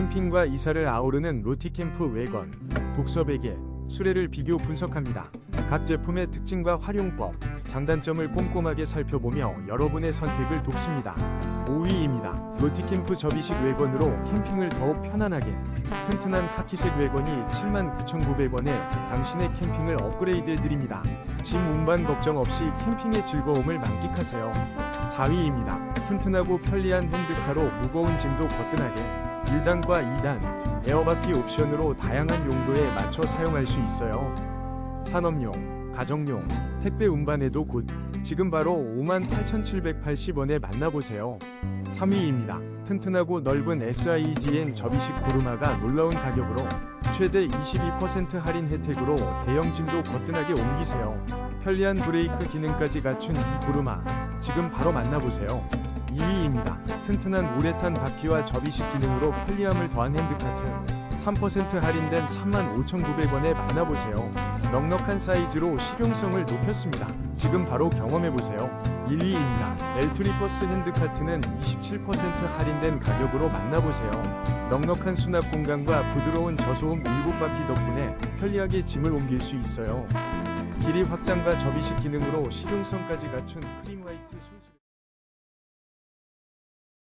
캠핑과 이사를 아우르는 로티캠프 외건, 독서베개, 수레를 비교 분석합니다. 각 제품의 특징과 활용법, 장단점을 꼼꼼하게 살펴보며 여러분의 선택을 돕습니다. 5위입니다. 로티캠프 접이식 외건으로 캠핑을 더욱 편안하게 튼튼한 카키색 외건이 79,900원에 당신의 캠핑을 업그레이드해드립니다. 짐 운반 걱정 없이 캠핑의 즐거움을 만끽하세요. 4위입니다. 튼튼하고 편리한 핸드카로 무거운 짐도 거뜬하게 1단과 2단 에어바퀴 옵션으로 다양한 용도에 맞춰 사용할 수 있어요. 산업용, 가정용, 택배 운반에도 곧 지금 바로 58,780원에 만나보세요. 3위입니다. 튼튼하고 넓은 SIGN 접이식 구르마가 놀라운 가격으로 최대 22% 할인 혜택으로 대형 짐도 거뜬하게 옮기세요. 편리한 브레이크 기능까지 갖춘 이 구르마 지금 바로 만나보세요. 2위입니다. 튼튼한 우레탄 바퀴와 접이식 기능으로 편리함을 더한 핸드카트 3% 할인된 35,900원에 만나보세요. 넉넉한 사이즈로 실용성을 높였습니다. 지금 바로 경험해보세요. 1위입니다. 엘투리버스 핸드카트는 27% 할인된 가격으로 만나보세요. 넉넉한 수납 공간과 부드러운 저소음 7바퀴 덕분에 편리하게 짐을 옮길 수 있어요. 길이 확장과 접이식 기능으로 실용성까지 갖춘 크림 화이트 소...